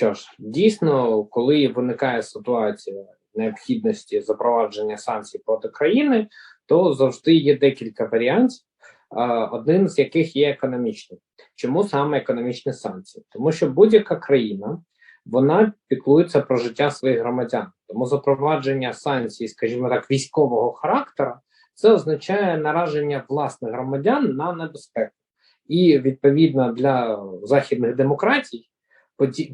Що ж, дійсно, коли виникає ситуація необхідності запровадження санкцій проти країни, то завжди є декілька варіантів, один з яких є економічний. Чому саме економічні санкції? Тому що будь-яка країна вона піклується про життя своїх громадян, тому запровадження санкцій, скажімо так, військового характеру, це означає нараження власних громадян на небезпеку, і відповідно для західних демократій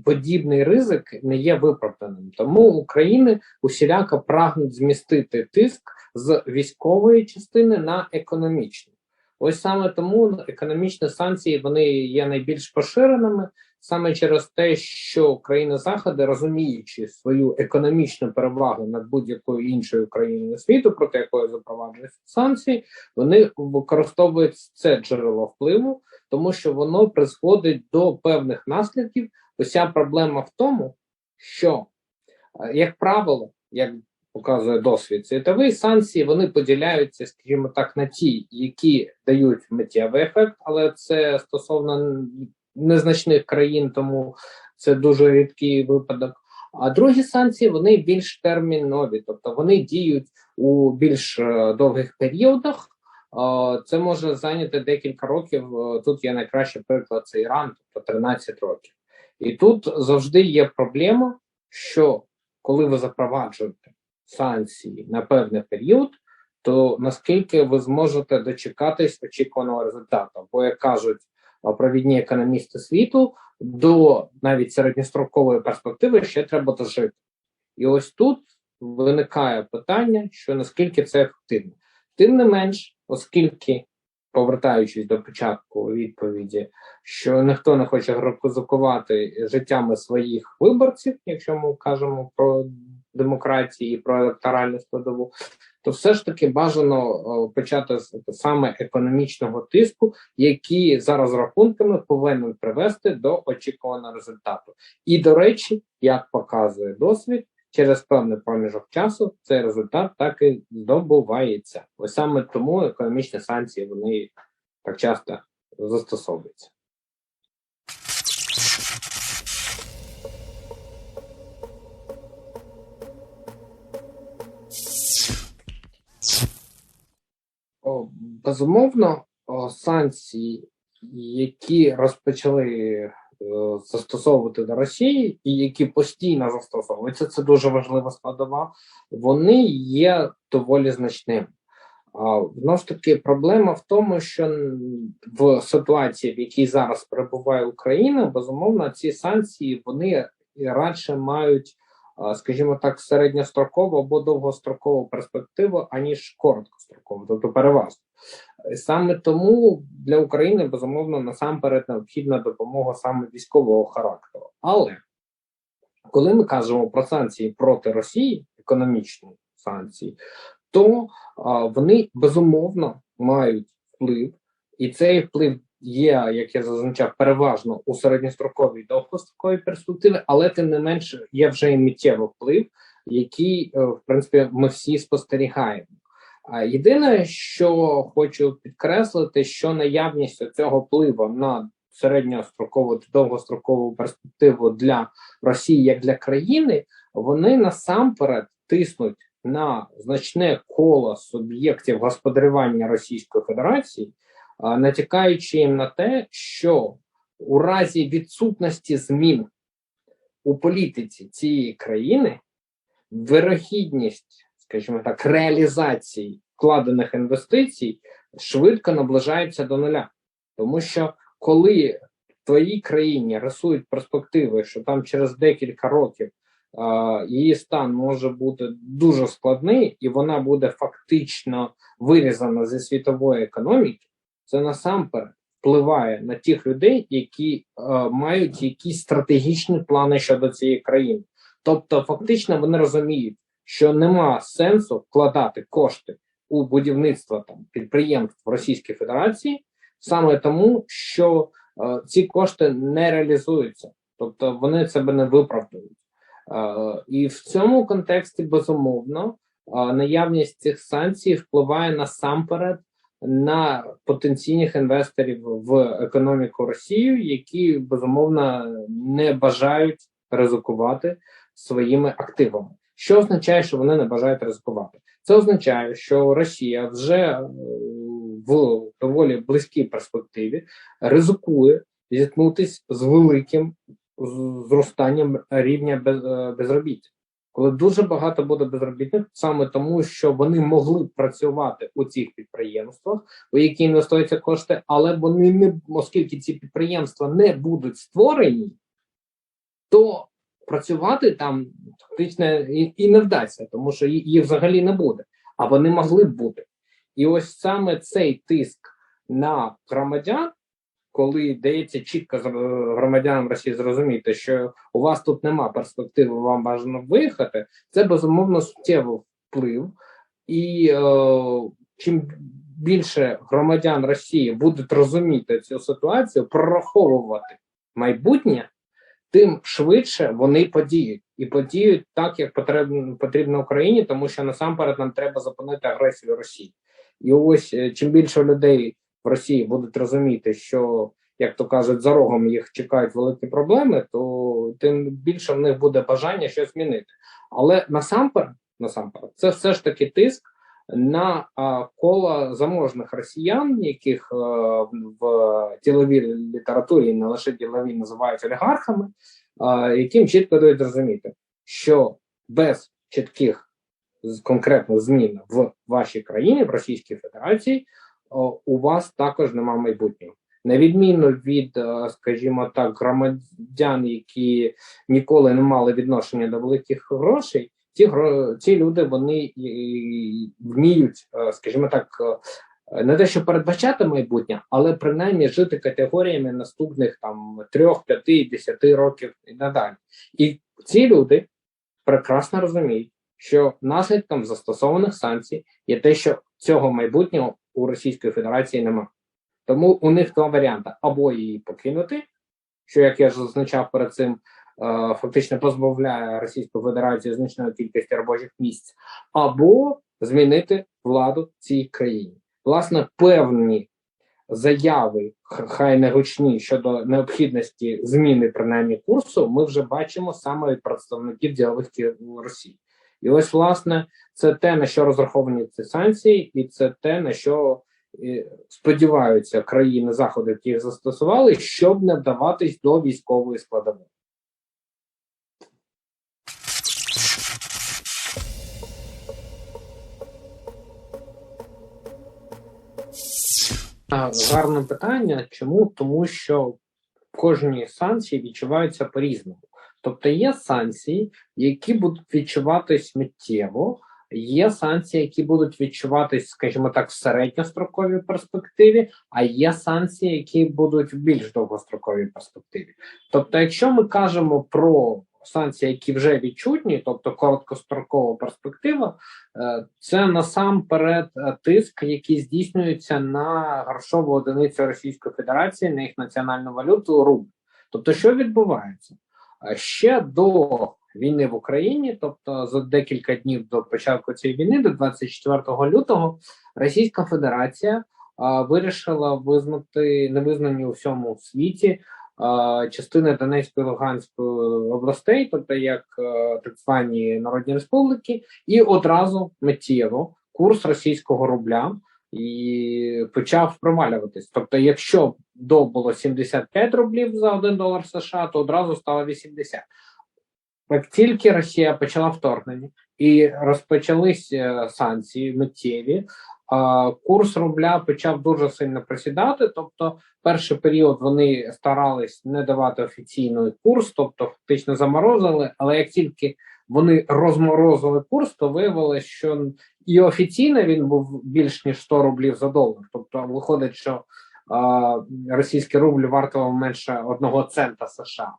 подібний ризик не є виправданим. Тому України усіляко прагнуть змістити тиск з військової частини на економічну. Ось саме тому економічні санкції вони є найбільш поширеними саме через те, що країни заходу, розуміючи свою економічну перевагу над будь-якою іншою країною світу, проти якої запроваджують санкції, вони використовують це джерело впливу, тому що воно призводить до певних наслідків. Уся проблема в тому, що, е, як правило, як показує досвід світовий, санкції вони поділяються, скажімо так, на ті, які дають миттєвий ефект, але це стосовно незначних країн, тому це дуже рідкий випадок. А другі санкції вони більш термінові, тобто вони діють у більш е, довгих періодах. Це може зайняти декілька років. Е, тут є найкращий приклад це Іран, тобто 13 років. І тут завжди є проблема, що коли ви запроваджуєте санкції на певний період, то наскільки ви зможете дочекатись очікуваного результату? Бо як кажуть провідні економісти світу, до навіть середньострокової перспективи ще треба дожити. І ось тут виникає питання, що наскільки це ефективно. Тим не менш, оскільки повертаючись до початку відповіді, що ніхто не хоче ризикувати життями своїх виборців, якщо ми кажемо про демократію і про електоральну складову, то все ж таки бажано почати з саме економічного тиску, який за розрахунками повинен привести до очікуваного результату. І до речі, як показує досвід через певний проміжок часу цей результат так і здобувається. Ось саме тому економічні санкції вони так часто застосовуються. Безумовно, санкції, які розпочали застосовувати до Росії, і які постійно застосовуються, це дуже важлива складова. Вони є доволі значними. Знову ж таки, проблема в тому, що в ситуації, в якій зараз перебуває Україна, безумовно, ці санкції вони радше мають, скажімо так, середньострокову або довгострокову перспективу, аніж короткострокову, тобто переважно. Саме тому для України безумовно насамперед необхідна допомога саме військового характеру. Але коли ми кажемо про санкції проти Росії, економічні санкції, то а, вони безумовно мають вплив, і цей вплив є, як я зазначав, переважно у середньостроковій довгостроковій перспективі, але тим не менше є вже і миттєвий вплив, який е, в принципі ми всі спостерігаємо. Єдине, що хочу підкреслити, що наявність цього впливу на середньострокову та довгострокову перспективу для Росії як для країни, вони насамперед тиснуть на значне коло суб'єктів господарювання Російської Федерації, натякаючи їм на те, що у разі відсутності змін у політиці цієї країни вирогідність скажімо так, реалізації вкладених інвестицій швидко наближається до нуля. Тому що коли в твоїй країні рисують перспективи, що там через декілька років е, її стан може бути дуже складний, і вона буде фактично вирізана зі світової економіки, це насамперед впливає на тих людей, які е, мають якісь стратегічні плани щодо цієї країни. Тобто, фактично, вони розуміють, що нема сенсу вкладати кошти у будівництво там підприємств в Російській Федерації, саме тому, що е, ці кошти не реалізуються, тобто вони себе не виправдують. Е, і в цьому контексті безумовно е, наявність цих санкцій впливає насамперед на потенційних інвесторів в економіку Росії, які безумовно не бажають ризикувати своїми активами. Що означає, що вони не бажають ризикувати? Це означає, що Росія вже е, в доволі близькій перспективі ризикує зіткнутися з великим зростанням рівня е, безробіття. Коли дуже багато буде безробітних, саме тому, що вони могли працювати у цих підприємствах, у які інвестуються кошти, але вони не оскільки ці підприємства не будуть створені, то працювати там фактично і, і не вдасться, тому що їх взагалі не буде. А вони могли б бути. І ось саме цей тиск на громадян, коли дається чітко громадянам Росії зрозуміти, що у вас тут нема перспективи, вам бажано виїхати, це безумовно суттєвий вплив. І е, чим більше громадян Росії будуть розуміти цю ситуацію, прораховувати майбутнє, тим швидше вони подіють і подіють так, як потрібно потрібно Україні, тому що насамперед нам треба зупинити агресію Росії. І ось е, чим більше людей в Росії будуть розуміти, що як то кажуть, за рогом їх чекають великі проблеми, то тим більше в них буде бажання щось змінити. Але насамперед, насамперед, це все ж таки тиск на а, коло заможних росіян, яких е, в діловій літературі не лише ділові називають олігархами, яким чітко дають зрозуміти, що без чітких конкретних змін в вашій країні, в Російській Федерації, у вас також немає майбутнього. На відміну від, е, скажімо так, громадян, які ніколи не мали відношення до великих грошей, ці ці люди вони вміють, е, скажімо так, е, не те, що передбачати майбутнє, але принаймні жити категоріями наступних там трьох, п'яти, десяти років і надалі. І ці люди прекрасно розуміють, що наслідком застосованих санкцій є те, що цього майбутнього у Російської Федерації немає. Тому у них два варіанти: або її покинути, що як я ж зазначав перед цим, фактично позбавляє Російську Федерацію значної кількості робочих місць, або змінити владу в цій країні. Власне, певні заяви, хай не гучні щодо необхідності зміни принаймні курсу, ми вже бачимо саме від представників ділових Росії. І ось, власне, це те, на що розраховані ці санкції, і це те, на що сподіваються країни заходу, які їх застосували, щоб не вдаватись до військової складової. Гарне питання. Чому? Тому що кожні санкції відчуваються по-різному. Тобто є санкції, які будуть відчуватись миттєво, Є санкції, які будуть відчуватись, скажімо так, в середньостроковій перспективі, а є санкції, які будуть в більш довгостроковій перспективі. Тобто, якщо ми кажемо про санкції, які вже відчутні, тобто короткострокова перспектива, е, це насамперед е, тиск, який здійснюється на грошову одиницю Російської Федерації, на їх національну валюту рубль. Тобто, що відбувається е, ще до війни в Україні, тобто за декілька днів до початку цієї війни, до 24 лютого, Російська Федерація вирішила визнати невизнані у всьому світі частини Донецької Луганської областей, тобто як так звані народні республіки, і одразу миттєво курс російського рубля. І почав провалюватись. Тобто, якщо до було 75 рублів за 1 долар США, то одразу стало 80. Як тільки Росія почала вторгнення і розпочались е, санкції миттєві, курс рубля почав дуже сильно просідати. Тобто, перший період вони старались не давати офіційний курс, тобто фактично заморозили. Але як тільки вони розморозили курс, то виявилося, що і офіційно він був більш ніж 100 рублів за долар. Тобто, виходить, що а, російський рубль вартував менше одного цента США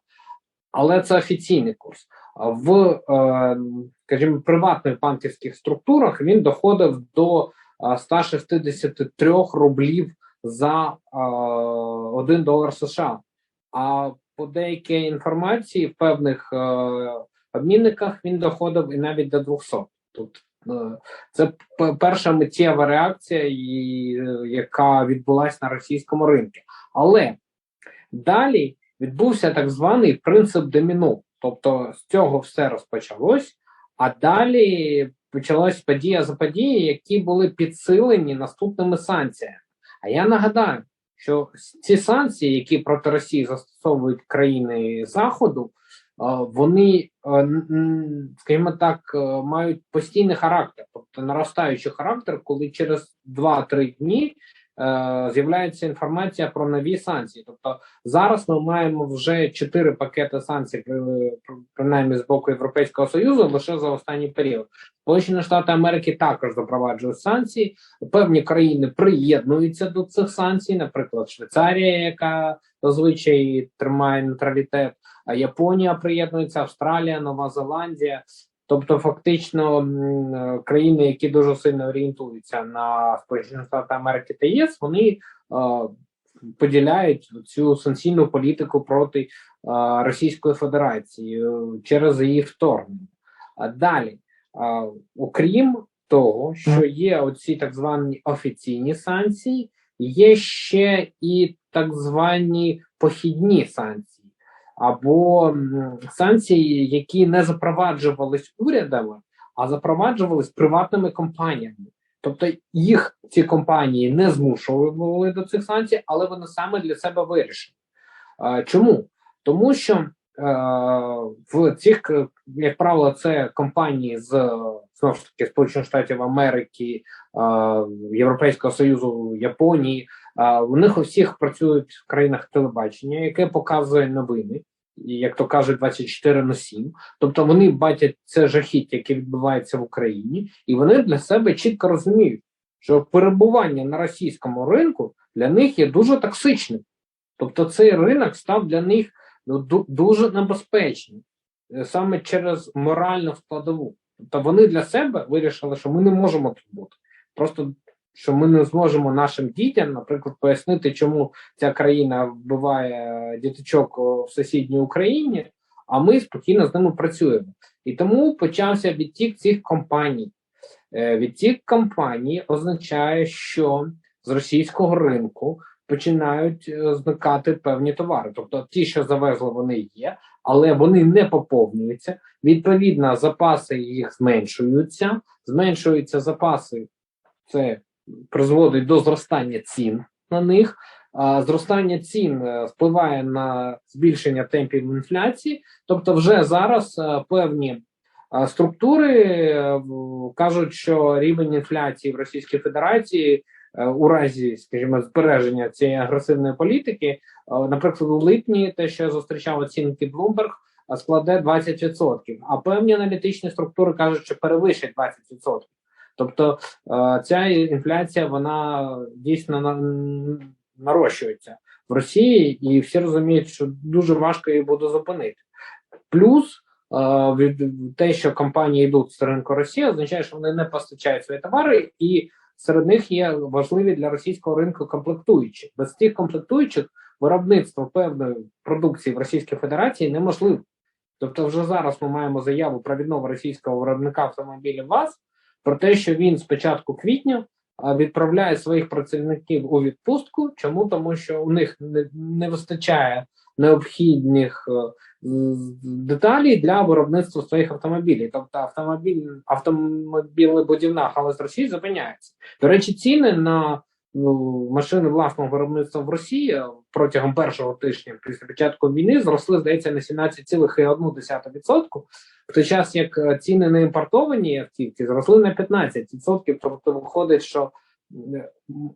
але це офіційний курс. В е, скажімо, приватних банківських структурах він доходив до 163 е, рублів за 1 е, долар США. А по деякій інформації в певних обмінниках він доходив і навіть до 200. Тут це перша миттєва реакція, яка відбулася на російському ринку. Але далі відбувся так званий принцип доміно. Тобто з цього все розпочалось, а далі почалась подія за подією, які були підсилені наступними санкціями. А я нагадаю, що ці санкції, які проти Росії застосовують країни Заходу, вони, скажімо так, мають постійний характер, тобто наростаючий характер, коли через 2-3 дні Е, з'являється інформація про нові санкції. Тобто зараз ми маємо вже чотири пакети санкцій, принаймні з боку Європейського союзу, лише за останній період. Сполучені Штати Америки також запроваджують санкції. Певні країни приєднуються до цих санкцій, наприклад, Швейцарія, яка зазвичай тримає нейтралітет, а Японія приєднується, Австралія, Нова Зеландія. Тобто, фактично, країни, які дуже сильно орієнтуються на Сполучені Штати Америки та ЄС, вони е, поділяють цю санкційну політику проти е, Російської Федерації е, через її вторгнення. А далі, е, окрім того, що є оці так звані офіційні санкції, є ще і так звані похідні санкції або санкції, які не запроваджувались урядами, а запроваджувались приватними компаніями. Тобто їх ці компанії не змушували до цих санкцій, але вони саме для себе вирішили. Чому? Тому що е, в цих, як правило, це компанії з знову ж таки Сполучених Штатів Америки, Європейського Союзу, Японії. У них у всіх працюють в країнах телебачення, яке показує новини, як то кажуть, 24 на 7. Тобто вони бачать це жахіття, яке відбувається в Україні, і вони для себе чітко розуміють, що перебування на російському ринку для них є дуже токсичним. Тобто цей ринок став для них ну, дуже небезпечним е, саме через моральну складову. Тобто вони для себе вирішили, що ми не можемо тут бути. Просто що ми не зможемо нашим дітям, наприклад, пояснити, чому ця країна вбиває діточок в сусідній Україні, а ми спокійно з ними працюємо. І тому почався відтік цих компаній. Е, відтік компаній означає, що з російського ринку починають е, зникати певні товари. Тобто ті, що завезли, вони є, але вони не поповнюються. Відповідно, запаси їх зменшуються, зменшуються запаси, це призводить до зростання цін на них. Зростання цін е, впливає на збільшення темпів інфляції, тобто, вже зараз е, певні структури кажуть, що рівень інфляції в Російській Федерації Е, у разі, скажімо, збереження цієї агресивної політики, е, наприклад, у липні те, що я зустрічав оцінки Bloomberg, е, складе 20%, а певні аналітичні структури кажуть, що перевищить 20%. Тобто ця інфляція вона дійсно нарощується в Росії, і всі розуміють, що дуже важко її буде зупинити. Плюс те, що компанії йдуть з ринку Росії, означає, що вони не постачають свої товари і Серед них є важливі для російського ринку комплектуючі. Без цих комплектуючих виробництво певної продукції в Російській Федерації неможливо. Тобто, вже зараз ми маємо заяву провідного російського виробника автомобілів ВАЗ про те, що він з початку квітня відправляє своїх працівників у відпустку. Чому тому, що у них не, не вистачає необхідних е, деталей для виробництва своїх автомобілів. Тобто автомобіль автомобілебудівна галузь Росії зупиняється. До речі, ціни на машини власного виробництва в Росії протягом першого тижня після початку війни зросли, здається, на 17,1%, в той час як ціни на імпортовані автівки зросли на 15%. Тобто виходить, що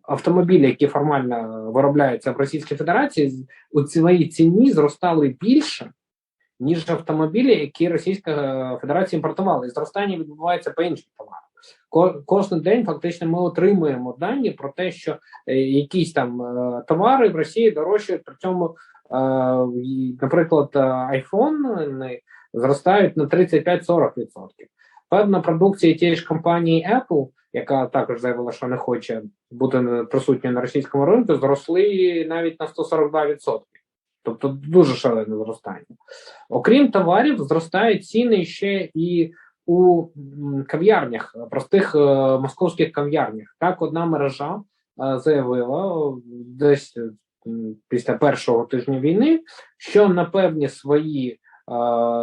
автомобілі, які формально виробляються в Російській Федерації, у своїй ціні зростали більше, ніж автомобілі, які Російська Федерація імпортувала. І зростання відбувається по інших товарах. Кожен день фактично ми отримуємо дані про те, що е, якісь там е, товари в Росії дорожчають, при цьому, е, наприклад, iPhone зростають на 35-40%. Певна продукція тієї ж компанії Apple яка також заявила, що не хоче бути присутньою на російському ринку, зросли навіть на 142%. Тобто дуже шалене зростання. Окрім товарів, зростають ціни ще і у кав'ярнях, простих е, московських кав'ярнях. Так, одна мережа е, заявила десь після першого тижня війни, що на певні свої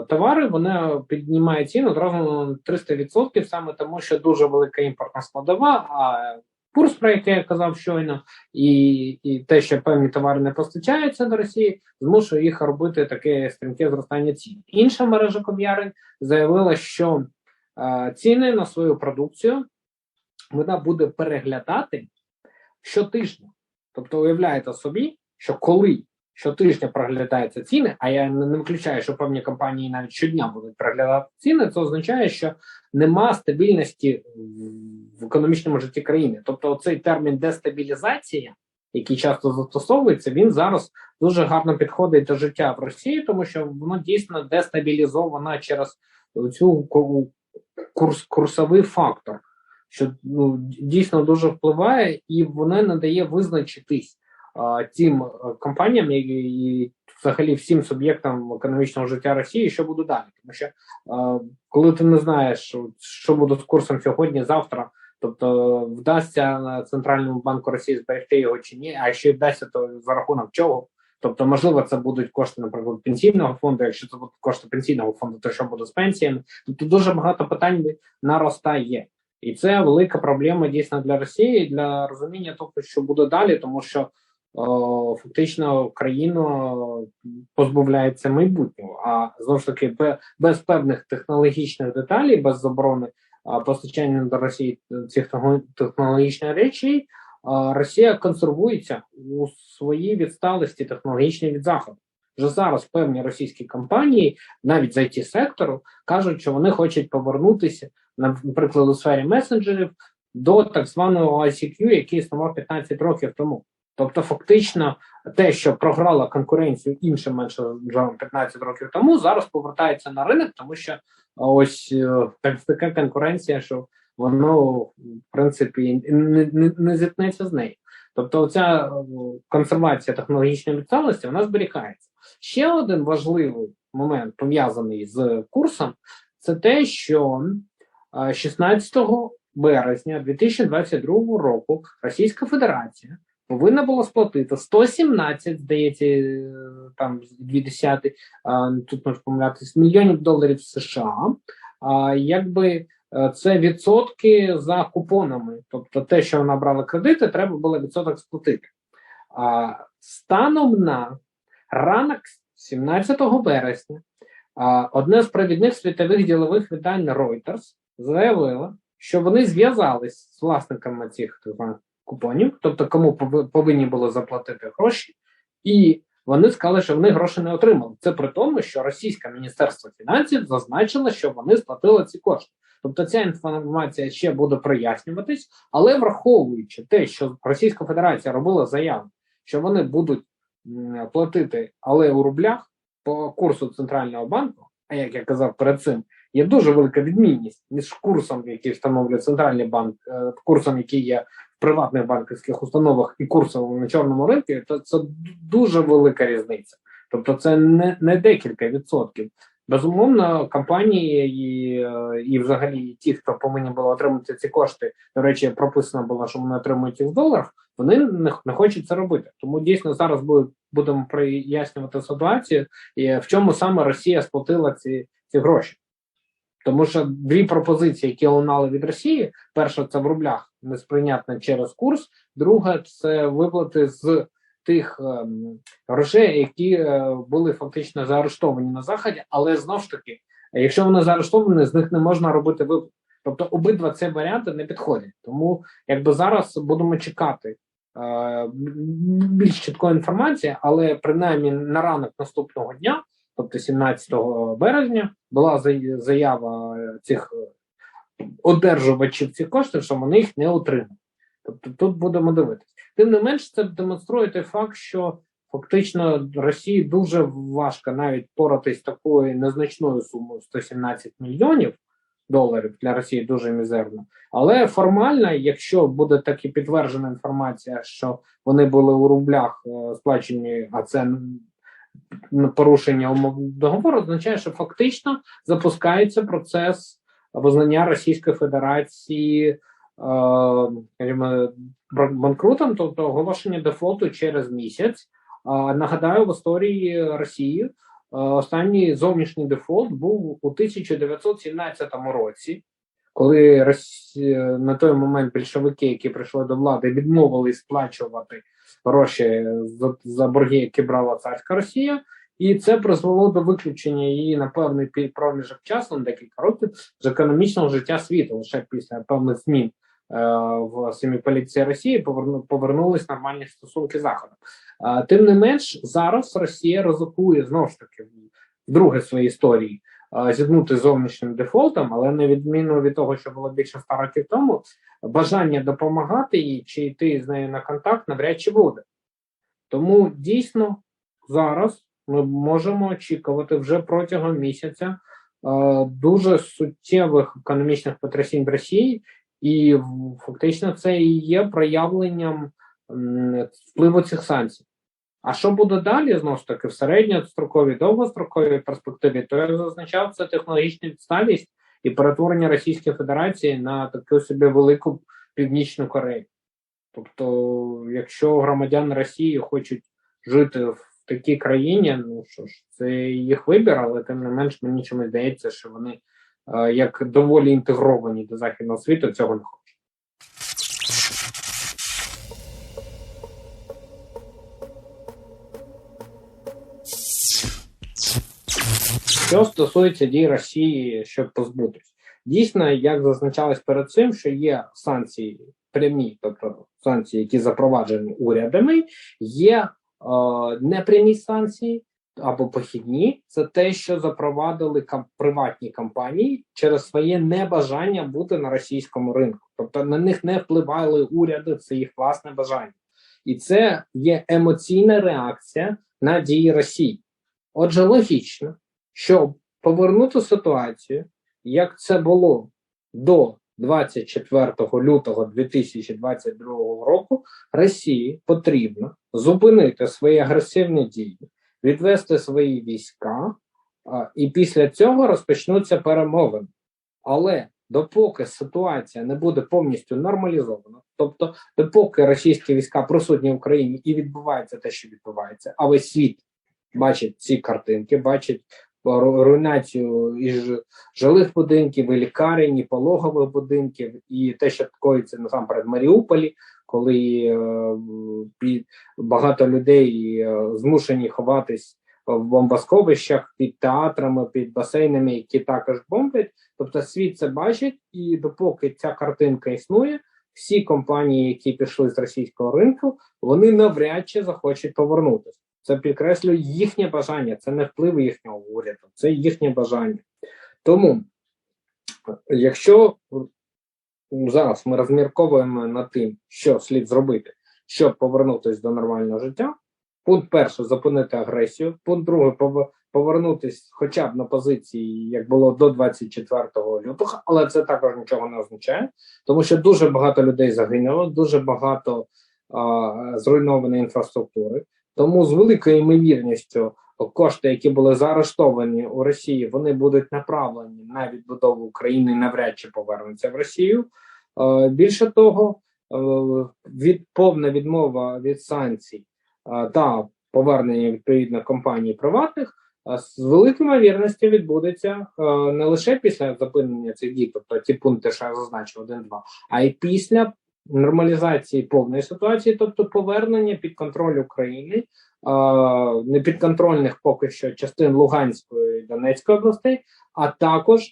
товари, вони піднімають ціну одразу на 300%, саме тому, що дуже велика імпортна складова. А курс, про який я казав щойно, і і те, що певні товари не постачаються до Росії, змушує їх робити таке стрімке зростання цін. Інша мережа кав'ярень заявила, що е, ціни на свою продукцію вона буде переглядати щотижня. Тобто, уявляєте собі, що коли щотижня проглядаються ціни, а я не виключаю, що певні компанії навіть щодня будуть проглядати ціни, це означає, що нема стабільності в економічному житті країни. Тобто, цей термін дестабілізація, який часто застосовується, він зараз дуже гарно підходить до життя в Росії, тому що воно дійсно дестабілізовано через цю курс курсовий фактор, що ну, дійсно дуже впливає, і воно не дає визначитись тим е, компаніям і взагалі всім суб'єктам економічного життя Росії, що буде далі, тому що коли ти не знаєш, що буде з курсом сьогодні, завтра. Тобто вдасться центральному банку Росії зберегти його чи ні, а якщо вдасться, то за рахунок чого? Тобто, можливо, це будуть кошти, наприклад, пенсійного фонду. Якщо це будуть кошти пенсійного фонду, то що буде з пенсіями? Тобто дуже багато питань наростає, і це велика проблема дійсно для Росії для розуміння того, що буде далі, тому що фактично країна позбавляється майбутнього. А знову ж таки, без певних технологічних деталей, без заборони постачання до Росії цих технологічних речей, Росія консервується у своїй відсталості технологічній від заходу. Вже зараз певні російські компанії, навіть з it сектору, кажуть, що вони хочуть повернутися, наприклад, у сфері месенджерів до так званого ICQ, який існував 15 років тому. Тобто, фактично, те, що програла конкуренцію іншим менше 15 років тому, зараз повертається на ринок, тому що ось е, так така конкуренція, що воно в принципі не, не, не зіткнеться з нею. Тобто, ця е, консервація технологічної відсталості вона зберігається. Ще один важливий момент пов'язаний з курсом, це те, що 16 е, березня 2022 року Російська Федерація повинна була сплатити 117, здається, е, там дві десяти, тут можна помилятися, мільйонів доларів США. А якби е, це відсотки за купонами, тобто те, що вона брала кредити, треба було відсоток сплатити. А станом на ранок 17 березня одне з провідних світових ділових видань Reuters заявило, що вони зв'язались з власниками цих купонів, тобто кому повинні були заплатити гроші, і вони сказали, що вони гроші не отримали. Це при тому, що російське міністерство фінансів зазначило, що вони сплатили ці кошти. Тобто ця інформація ще буде прояснюватись, але враховуючи те, що Російська Федерація робила заяву, що вони будуть платити, але у рублях по курсу центрального банку, а як я казав перед цим, є дуже велика відмінність між курсом, який встановлює центральний банк, е, курсом, який є приватних банківських установах і курсовому на чорному ринку, то це дуже велика різниця. Тобто, це не не декілька відсотків. Безумовно, компанії і і взагалі ті, хто повинні були отримати ці кошти, до речі, прописано було, що вони отримують їх в доларах. Вони не, не хочуть це робити. Тому дійсно зараз будемо прояснювати ситуацію, і в чому саме Росія сплатила ці, ці гроші. Тому що дві пропозиції, які лунали від Росії: перша це в рублях несприйнятна через курс, друга це виплати з тих е, грошей, які е, були фактично заарештовані на заході, але знов ж таки, якщо вони заарештовані, з них не можна робити виплат. Тобто обидва ці варіанти не підходять. Тому якби зараз будемо чекати е, більш чіткої інформації, але принаймні на ранок наступного дня тобто 17 березня, була заява цих одержувачів цих коштів, що вони їх не отримали. Тобто тут будемо дивитися. Тим не менш, це демонструє той факт, що фактично Росії дуже важко навіть поратись такою незначною сумою 117 мільйонів доларів для Росії дуже мізерно. Але формально, якщо буде таки підтверджена інформація, що вони були у рублях е, сплачені, а це порушення умов договору означає, що фактично запускається процес визнання Російської Федерації е, скажімо, банкрутом, тобто оголошення дефолту через місяць. Нагадаю, в історії Росії останній зовнішній дефолт був у 1917 році, коли на той момент більшовики, які прийшли до влади, відмовились сплачувати гроші за борги, які брала царська Росія. І це призвело до виключення її на певний проміжок часу, на декілька років з економічного життя світу. Лише після певних змін е, в самій поліції Росії поверну, повернулись нормальні стосунки заходу. Е, тим не менш, зараз Росія ризикує знову ж таки в своїй історії е, зіткнути зовнішнім дефолтом, але на відміну від того, що було більше ста років тому, бажання допомагати їй чи йти з нею на контакт навряд чи буде. Тому дійсно зараз ми можемо очікувати вже протягом місяця е, дуже суттєвих економічних потрясінь в Росії, і фактично це і є проявленням впливу цих санкцій. А що буде далі знову ж таки в середньостроковій, довгостроковій перспективі, то я зазначав це технологічна відсталість і перетворення Російської Федерації на таку собі велику північну Корею. Тобто, якщо громадяни Росії хочуть жити в такій країні, ну що ж, це їх вибір, але тим не менш мені чомусь здається, що вони е, як доволі інтегровані до західного світу, цього не хочуть. Що стосується дій Росії, щоб позбутись, дійсно, як зазначалось перед цим, що є санкції прямі, тобто санкції, які запроваджені урядами, є непрямі санкції або похідні. Це те, що запровадили приватні компанії через своє небажання бути на російському ринку, тобто на них не впливали уряди, це їх власне бажання, і це є емоційна реакція на дії Росії. Отже, логічно щоб повернути ситуацію, як це було до 24 лютого 2022 року, Росії потрібно зупинити свої агресивні дії, відвести свої війська, і після цього розпочнуться перемовини. Але допоки ситуація не буде повністю нормалізована, тобто допоки російські війська присутні в Україні і відбувається те, що відбувається, а весь світ бачить ці картинки, бачить руйнацію і жилих будинків, і лікарень, і пологових будинків, і те, що коїться насамперед в Маріуполі, коли е, багато людей е, змушені ховатись в бомбосховищах під театрами, під басейнами, які також бомблять. Тобто світ це бачить, і допоки ця картинка існує. Всі компанії, які пішли з російського ринку, вони навряд чи захочуть повернутися. Це підкреслює їхнє бажання, це не вплив їхнього уряду, це їхнє бажання. Тому, якщо зараз ми розмірковуємо над тим, що слід зробити, щоб повернутися до нормального життя, пункт перший зупинити агресію, пункт другий повернутися хоча б на позиції, як було до 24 лютого, але це також нічого не означає, тому що дуже багато людей загинуло, дуже багато а, зруйнованої інфраструктури. Тому з великою ймовірністю кошти, які були заарештовані у Росії, вони будуть направлені на відбудову України і навряд чи повернуться в Росію. Е, більше того, е, від повна відмова від санкцій е, та повернення відповідно компаній приватних з великою ймовірністю відбудеться не лише після зупинення цих дій, тобто ті пункти, що я зазначив, один-два, а й після нормалізації повної ситуації, тобто повернення під контроль України, непідконтрольних поки що частин Луганської і Донецької областей, а також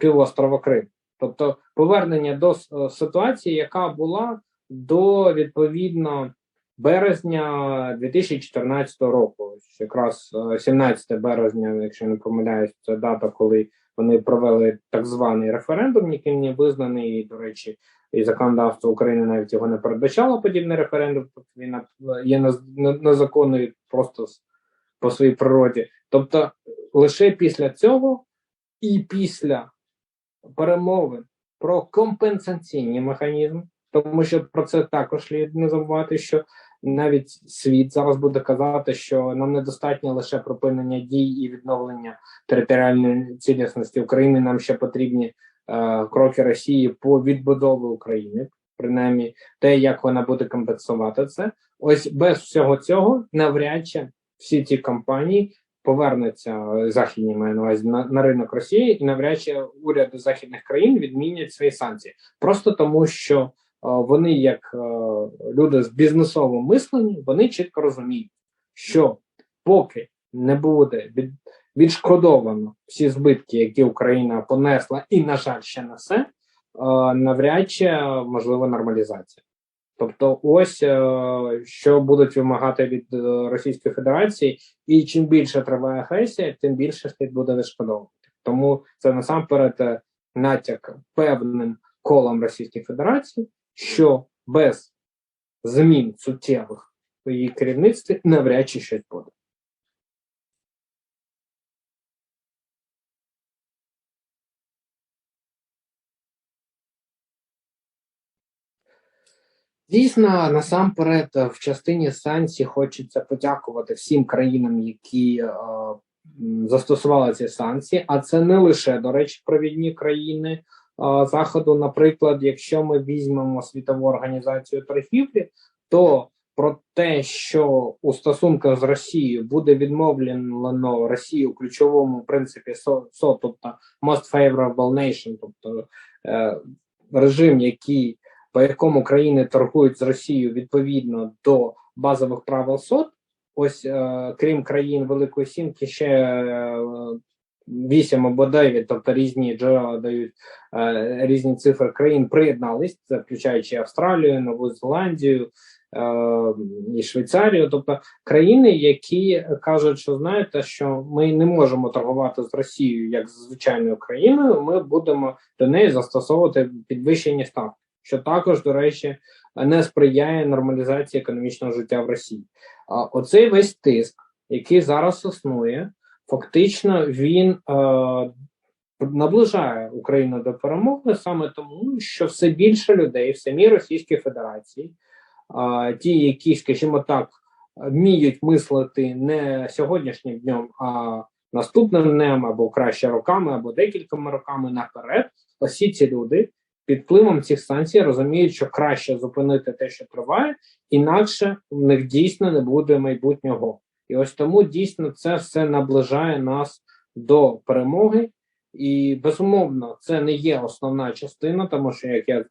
півострова Крим, тобто повернення до ситуації, яка була до відповідно березня 2014 року. Якраз 17 е, березня, якщо не помиляюсь, це дата, коли вони провели так званий референдум, ніким не визнаний. До речі, і законодавство України навіть його не передбачало подібний референдум. Тобто він є незаконною просто по своїй природі. Тобто, лише після цього і після перемовин про компенсаційні механізми, тому що про це також слід не забувати, що навіть світ зараз буде казати, що нам недостатньо лише припинення дій і відновлення територіальної цілісності України. Нам ще потрібні кроки Росії по відбудові України, принаймні те, як вона буде компенсувати це. Ось без всього цього навряд чи всі ці компанії повернеться західні маю на увазі на, на ринок Росії, і навряд чи уряди західних країн відмінять свої санкції, просто тому що е, вони, як е, люди з бізнесовим мисленням, вони чітко розуміють, що поки не буде від, відшкодовано всі збитки, які Україна понесла, і на жаль, ще несе, е, навряд чи можлива нормалізація. Тобто, ось е, що будуть вимагати від е, Російської Федерації, і чим більше триває агресія, тим більше слід буде відшкодовувати. Тому це насамперед натяк певним колом Російської Федерації, що без змін суттєвих в її керівництві навряд чи щось буде. Дійсно, насамперед, в частині санкцій хочеться подякувати всім країнам, які е, застосували ці санкції. А це не лише до речі, провідні країни е, заходу. Наприклад, якщо ми візьмемо світову організацію торгівлі, то про те, що у стосунках з Росією буде відмовлено Росію ключовому принципі СО, тобто Most Favorable Nation, тобто е, режим, який по якому країни торгують з Росією відповідно до базових правил СОТ. Ось е, крім країн Великої Сімки, ще е, вісім або дев'ять, тобто різні джерела дають е, різні цифри країн, приєднались, включаючи Австралію, Нову Зеландію е, і Швейцарію, тобто країни, які кажуть, що знаєте, що ми не можемо торгувати з Росією як з звичайною країною, ми будемо до неї застосовувати підвищені ставки що також, до речі, не сприяє нормалізації економічного життя в Росії. А оцей весь тиск, який зараз існує, фактично він е, наближає Україну до перемоги саме тому, що все більше людей в самій Російській Федерації, е, ті, які, скажімо так, вміють мислити не сьогоднішнім днем, а наступним днем, або краще роками, або декількома роками наперед, усі ці люди під впливом цих санкцій розуміють, що краще зупинити те, що триває, інакше в них дійсно не буде майбутнього. І ось тому дійсно це все наближає нас до перемоги. І безумовно, це не є основна частина, тому що як я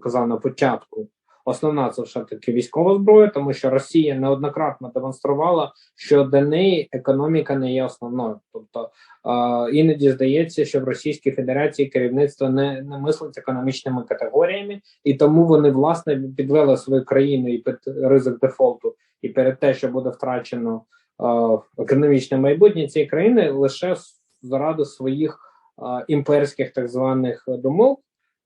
казав на початку, Основна це все таки військова зброя, тому що Росія неоднократно демонструвала, що для неї економіка не є основною. Тобто е, іноді здається, що в Російській Федерації керівництво не не мислить економічними категоріями, і тому вони власне підвели свою країну і під ризик дефолту, і перед те, що буде втрачено е, економічне майбутнє цієї країни лише заради своїх імперських так званих домов.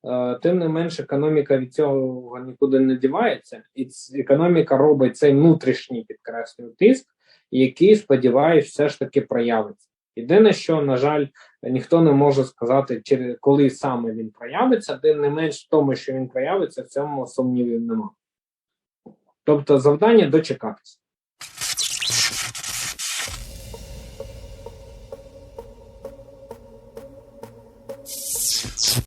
Е, тим не менш, економіка від цього нікуди не дівається, і економіка робить цей внутрішній підкреслюю тиск, який, сподіваюсь, все ж таки проявиться. Єдине, що, на жаль, ніхто не може сказати, коли саме він проявиться, тим не менш в тому, що він проявиться, в цьому сумнівів немає. Тобто, завдання дочекатися.